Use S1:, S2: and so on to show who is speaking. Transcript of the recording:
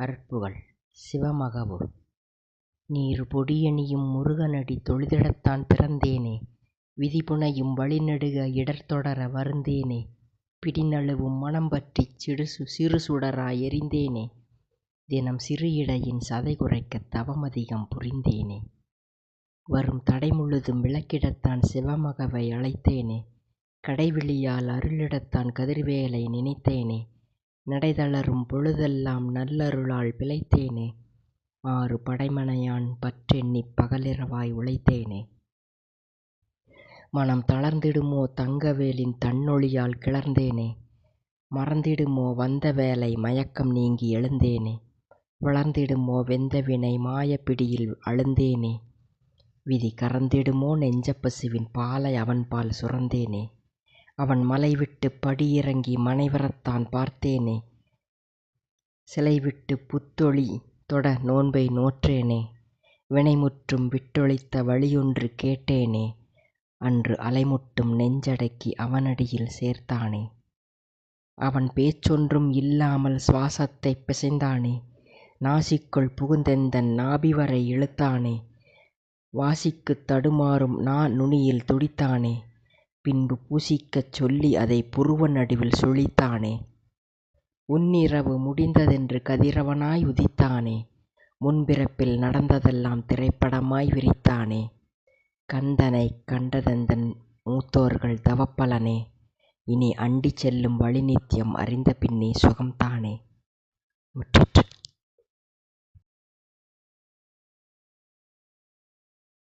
S1: அருட்புகழ் சிவமகவு நீர் பொடியணியும் முருகனடி தொழுதிடத்தான் பிறந்தேனே. விதிபுனையும் வழிநெடுக இடர்தொடர வருந்தேனே. பிடிநழுவும் மனம்பற்றிச் சிறுசுடராய் எரிந்தேனே. தினம் சிறு இடையின் சதைகுறைக்கத் தவமதிகம் புரிந்தேனே. வரும் தடைமுழுதும் விளக்கிடத்தான் சிவமகவை அழைத்தேனே. கடைவிழியால் அருளிடத்தான் கதிர்வேலை நினைத்தேனே. நடைதளரும் பொழுதெல்லாம் நல்லருளால் பிழைத்தேனே. ஆறு படைமனையான் பற்றெண்ணிப் பகலிரவாய் உழைத்தேனே. மனம் தளர்ந்திடுமோ தங்கவேலின் தன்னொளியால் கிளர்ந்தேனே. மறந்திடுமோ வந்த வேலை மயக்கம் நீங்கி எழுந்தேனே. வளர்ந்திடுமோ வெந்தவினை மாயப்பிடியில் அழுந்தேனே. விதி கறந்திடுமோ நெஞ்சப்பசுவின் பாலை அவன்பால் சுரந்தேனே. அவன் மலைவிட்டுப் படியிறங்கி மனைவரத்தான் பார்த்தேனே. சிலைவிட்டுப் புத்தொழி தொட நோன்பை நோற்றேனே. வினைமுற்றும் விட்டொழித்த வழியொன்று கேட்டேனே. அன்று அலைமுட்டும் நெஞ்சடக்கி அவனடியில் சேர்த்தானே. அவன் பேச்சொன்றும் இல்லாமல் சுவாசத்தைப் பிசைந்தானே. நாசிக்குள் புகுந்தெந்தன் நாபிவரை இழுத்தானே. வாசிக்குத் தடுமாறும் நா நுனியில் துடித்தானே. பின்பு பூசிக்கச் சொல்லி அதைப் புருவ நடுவில் சுழித்தானே. உன்னிரவு முடிந்ததென்று கதிரவனாய் உதித்தானே. முன்பிறப்பில் நடந்ததெல்லாம் திரைப்படமாய் விரித்தானே. கந்தனைக் கண்டதெந்தன் மூத்தோர்கள் தவப்பலனே. இனி அண்டிச் செல்லும் வழி நித்யம் அறிந்த பின்னே சுகம்தானே. முற்றி